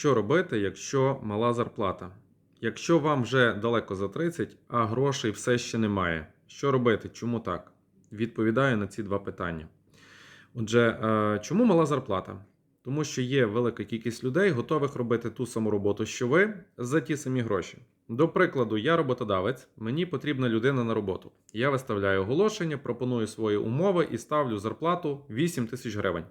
Що робити, якщо мала зарплата? Якщо вам вже далеко за 30, а грошей все ще немає. Що робити? Чому так? Відповідаю на ці два питання. Отже, е, чому мала зарплата? Тому що є велика кількість людей, готових робити ту саму роботу, що ви, за ті самі гроші. До прикладу, я роботодавець, мені потрібна людина на роботу. Я виставляю оголошення, пропоную свої умови і ставлю зарплату 8 тисяч гривень.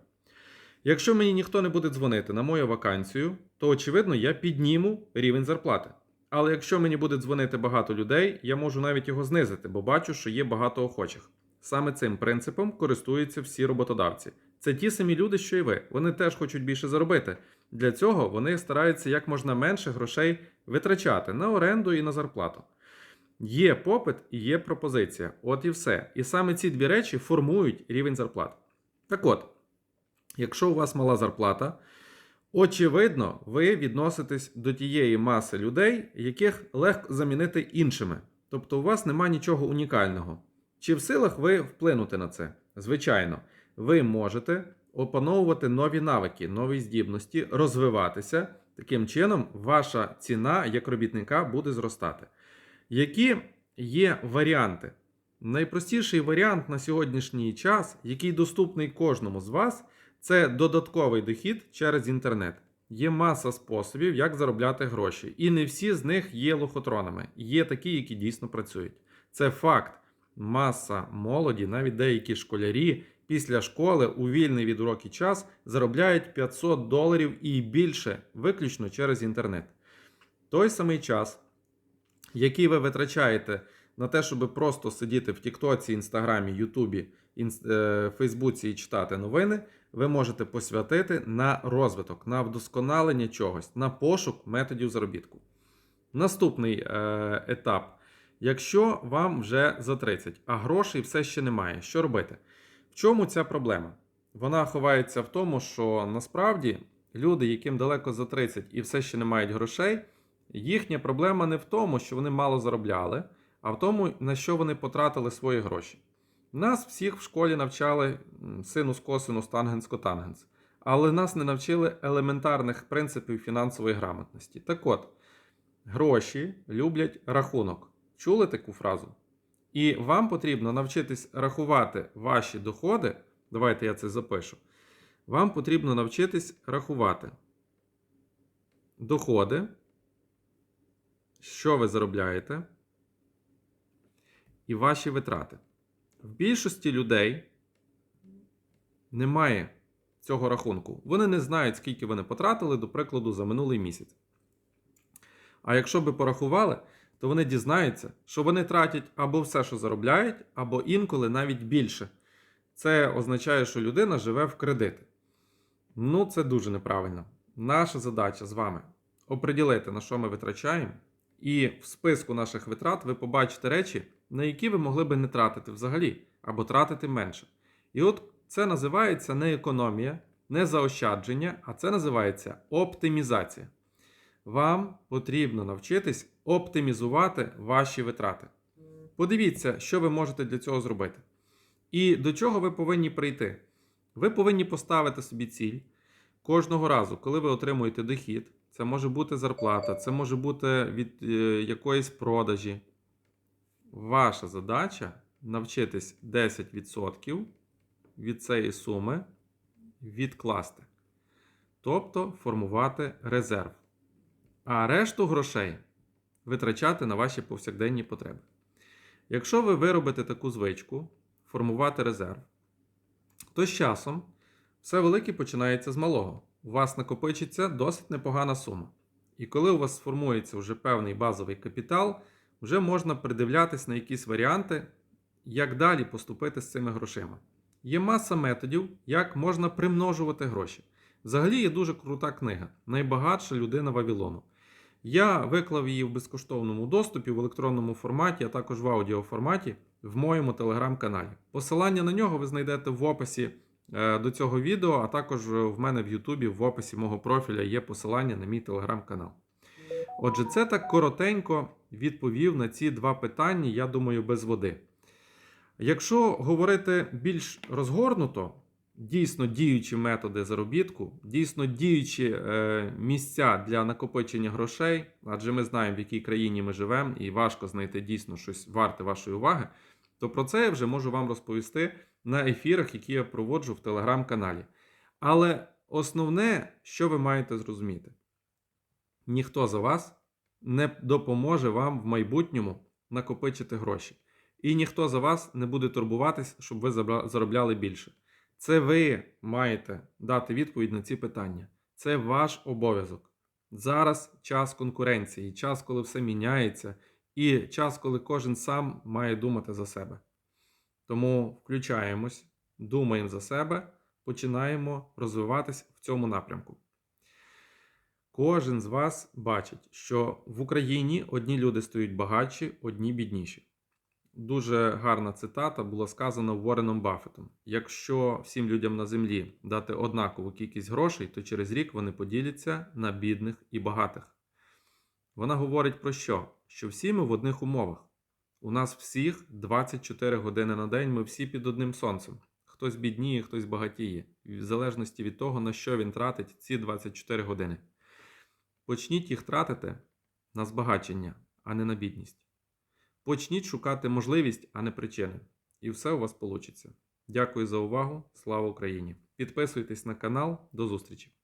Якщо мені ніхто не буде дзвонити на мою вакансію, то очевидно я підніму рівень зарплати. Але якщо мені буде дзвонити багато людей, я можу навіть його знизити, бо бачу, що є багато охочих. Саме цим принципом користуються всі роботодавці. Це ті самі люди, що і ви. Вони теж хочуть більше заробити. Для цього вони стараються як можна менше грошей витрачати на оренду і на зарплату. Є попит і є пропозиція. От і все. І саме ці дві речі формують рівень зарплат. Так от, якщо у вас мала зарплата, очевидно, ви відноситесь до тієї маси людей, яких легко замінити іншими. Тобто у вас нема нічого унікального. Чи в силах ви вплинути на це? Звичайно, ви можете опановувати нові навики, нові здібності, розвиватися. Таким чином, ваша ціна як робітника буде зростати. Які є варіанти? Найпростіший варіант на сьогоднішній час, який доступний кожному з вас, це додатковий дохід через інтернет. Є маса способів, як заробляти гроші, і не всі з них є лохотронами. Є такі, які дійсно працюють. Це факт. Маса молоді, навіть деякі школярі після школи у вільний від уроків час заробляють 500 доларів і більше виключно через інтернет. Той самий час, який ви витрачаєте на те, щоб просто сидіти в Тіктоці, Інстаграмі, Ютубі, е, Фейсбуці і читати новини, ви можете посвятити на розвиток, на вдосконалення чогось, на пошук методів заробітку. Наступний е, етап. Якщо вам вже за 30, а грошей все ще немає, що робити? В чому ця проблема? Вона ховається в тому, що насправді люди, яким далеко за 30 і все ще не мають грошей, їхня проблема не в тому, що вони мало заробляли, а в тому, на що вони потратили свої гроші. Нас всіх в школі навчали синус, косинус, тангенс, котангенс. Але нас не навчили елементарних принципів фінансової грамотності. Так от, гроші люблять рахунок. Чули таку фразу? І вам потрібно навчитись рахувати ваші доходи. Давайте я це запишу. Вам потрібно навчитись рахувати доходи, що ви заробляєте, і ваші витрати. В більшості людей немає цього рахунку. Вони не знають, скільки вони потратили, до прикладу, за минулий місяць. А якщо би порахували, то вони дізнаються, що вони тратять або все, що заробляють, або інколи навіть більше. Це означає, що людина живе в кредит. Ну, це дуже неправильно. Наша задача з вами оприділити, на що ми витрачаємо, і в списку наших витрат ви побачите речі, на які ви могли би не тратити взагалі, або тратити менше. І от це називається не економія, не заощадження, а це називається оптимізація. Вам потрібно навчитись оптимізувати ваші витрати. Подивіться, що ви можете для цього зробити. І до чого ви повинні прийти. Ви повинні поставити собі ціль кожного разу, коли ви отримуєте дохід. Це може бути зарплата, це може бути від е, якоїсь продажі. Ваша задача навчитись 10% від цієї суми відкласти. Тобто формувати резерв. А решту грошей витрачати на ваші повсякденні потреби. Якщо ви виробите таку звичку формувати резерв, то з часом все велике починається з малого. У вас накопичиться досить непогана сума. І коли у вас сформується вже певний базовий капітал, вже можна придивлятись на якісь варіанти, як далі поступити з цими грошима. Є маса методів, як можна примножувати гроші. Взагалі є дуже крута книга Найбагатша людина Вавилону. Я виклав її в безкоштовному доступі в електронному форматі, а також в аудіоформаті в моєму телеграм-каналі. Посилання на нього ви знайдете в описі е, до цього відео, а також в мене в Ютубі в описі мого профіля є посилання на мій телеграм-канал. Отже, це так коротенько відповів на ці два питання, я думаю, без води. Якщо говорити більш розгорнуто, дійсно діючі методи заробітку, дійсно діючі е, місця для накопичення грошей, адже ми знаємо, в якій країні ми живемо, і важко знайти дійсно щось варте вашої уваги, то про це я вже можу вам розповісти на ефірах, які я проводжу в телеграм-каналі. Але основне, що ви маєте зрозуміти, ніхто за вас не допоможе вам в майбутньому накопичити гроші. І ніхто за вас не буде турбуватись, щоб ви заробляли більше. Це ви маєте дати відповідь на ці питання. Це ваш обов'язок. Зараз час конкуренції, час, коли все міняється, і час, коли кожен сам має думати за себе. Тому включаємось, думаємо за себе, починаємо розвиватись в цьому напрямку. Кожен з вас бачить, що в Україні одні люди стають багатші, одні бідніші. Дуже гарна цитата була сказана Уорреном Баффетом. Якщо всім людям на землі дати однакову кількість грошей, то через рік вони поділяться на бідних і багатих. Вона говорить про що? Що всі ми в одних умовах. У нас всіх 24 години на день, ми всі під одним сонцем. Хтось бідніє, хтось багатіє, в залежності від того, на що він тратить ці 24 години. Почніть їх тратити на збагачення, а не на бідність. Почніть шукати можливість, а не причини. І все у вас вийде. Дякую за увагу. Слава Україні! Підписуйтесь на канал. До зустрічі!